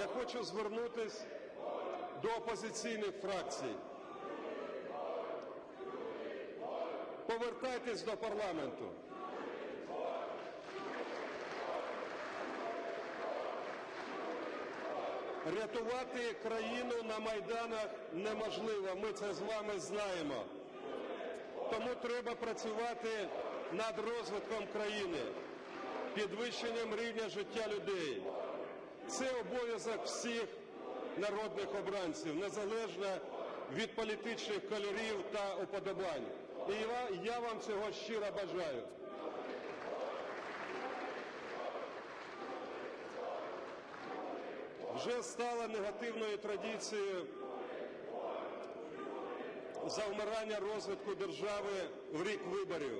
Я хочу звернутися до опозиційних фракцій. Повертайтесь до парламенту. Рятувати країну на майданах неможливо. Ми це з вами знаємо. Тому треба працювати над розвитком країни, підвищенням рівня життя людей. Це обов'язок всіх народних обранців, незалежно від політичних кольорів та уподобань. І я- вам цього щиро бажаю. Вже стало негативною традицією завмирання розвитку держави в рік виборів,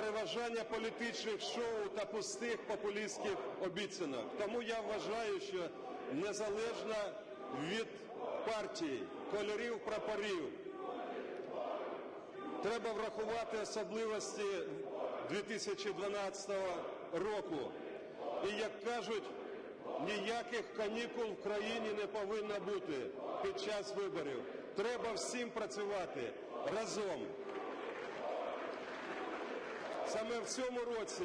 переважання політичних шоу та пустих популістських обіцянок. Тому я вважаю, що незалежно від партій, кольорів прапорів, треба врахувати особливості 2012 року. І як кажуть, ніяких канікул в країні не повинно бути під час виборів. Треба всім працювати разом. Саме в цьому році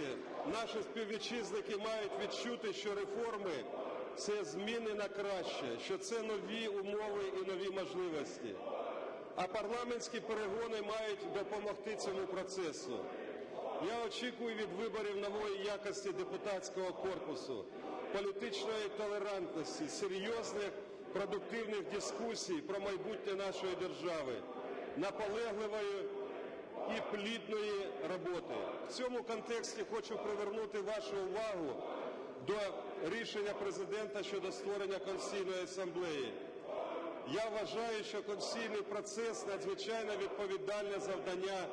наші співвітчизники мають відчути, що реформи це зміни на краще, що це нові умови і нові можливості. А парламентські перегони мають допомогти цьому процесу. Я очікую від виборів нової якості депутатського корпусу, політичної толерантності, серйозних продуктивних дискусій про майбутнє нашої держави, наполегливої і плідної роботи. В цьому контексті хочу привернути вашу увагу до рішення президента щодо створення Конституційної асамблеї. Я вважаю, що конституційний процес надзвичайно відповідальне завдання